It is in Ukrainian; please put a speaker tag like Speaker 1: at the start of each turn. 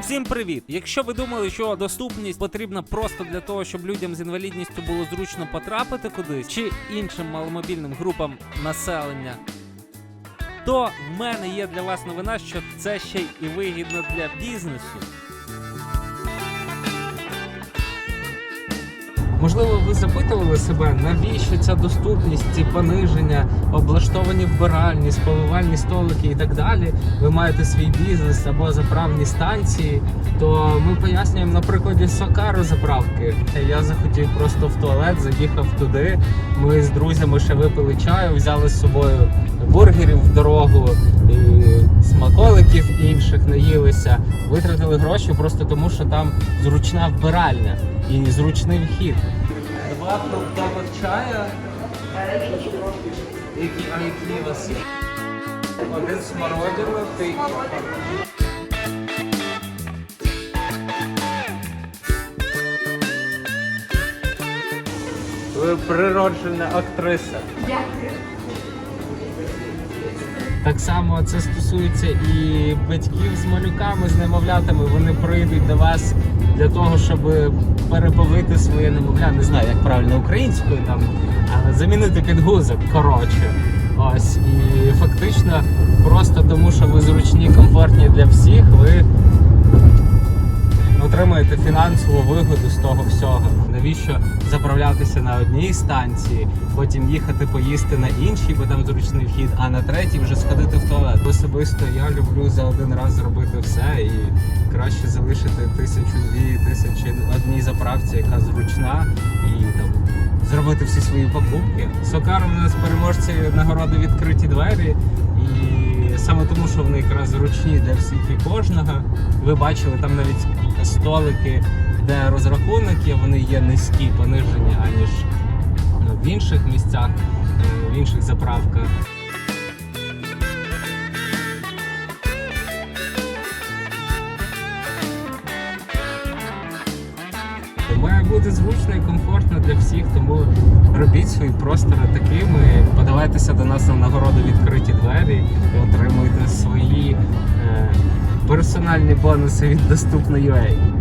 Speaker 1: Всім привіт! Якщо ви думали, що доступність потрібна просто для того, щоб людям з інвалідністю було зручно потрапити кудись чи іншим маломобільним групам населення, то в мене є для вас новина, що це ще й вигідно для бізнесу. Можливо, ви запитували себе, навіщо ця доступність, ці пониження, облаштовані вбиральні, сповивальні столики і так далі. Ви маєте свій бізнес або заправні станції. То ми пояснюємо на прикладі Сокару заправки. Я захотів просто в туалет, заїхав туди. Ми з друзями ще випили чаю, взяли з собою бургерів в дорогу і смаколиків інших наїлися. Витратили гроші просто тому, що там зручна вбиральня і зручний вхід. Два фруктових чая. Які, а які у вас є? Один смородину, ти. Ви природжена актриса. Так само це стосується і батьків з малюками, з немовлятами. Вони прийдуть до вас для того, щоб переповити своє немовля. Не знаю, як правильно українською там, але замінити підгузок. Коротше. Ось і фактично, просто тому, що ви зручні, комфортні для всіх, ви отримуєте фінансову вигоду з того всього. Навіщо заправлятися на одній станції, потім їхати поїсти на іншій, бо там зручний вхід, а на третій вже сходити в туалет. Особисто я люблю за один раз зробити все і краще залишити тисячу-дві тисячі одній заправці, яка зручна, і там зробити всі свої покупки. Сокар у нас переможці нагороди відкриті двері. І саме тому, що вони якраз зручні для всіх і кожного. Ви бачили там навіть столики, де розрахунки вони є низькі, понижені, аніж в інших місцях, е, в інших заправках. Бути зручно і комфортно для всіх, тому робіть свої простори такими. Подавайтеся до нас на нагороду відкриті двері і отримуйте свої е, персональні бонуси від доступно.ua.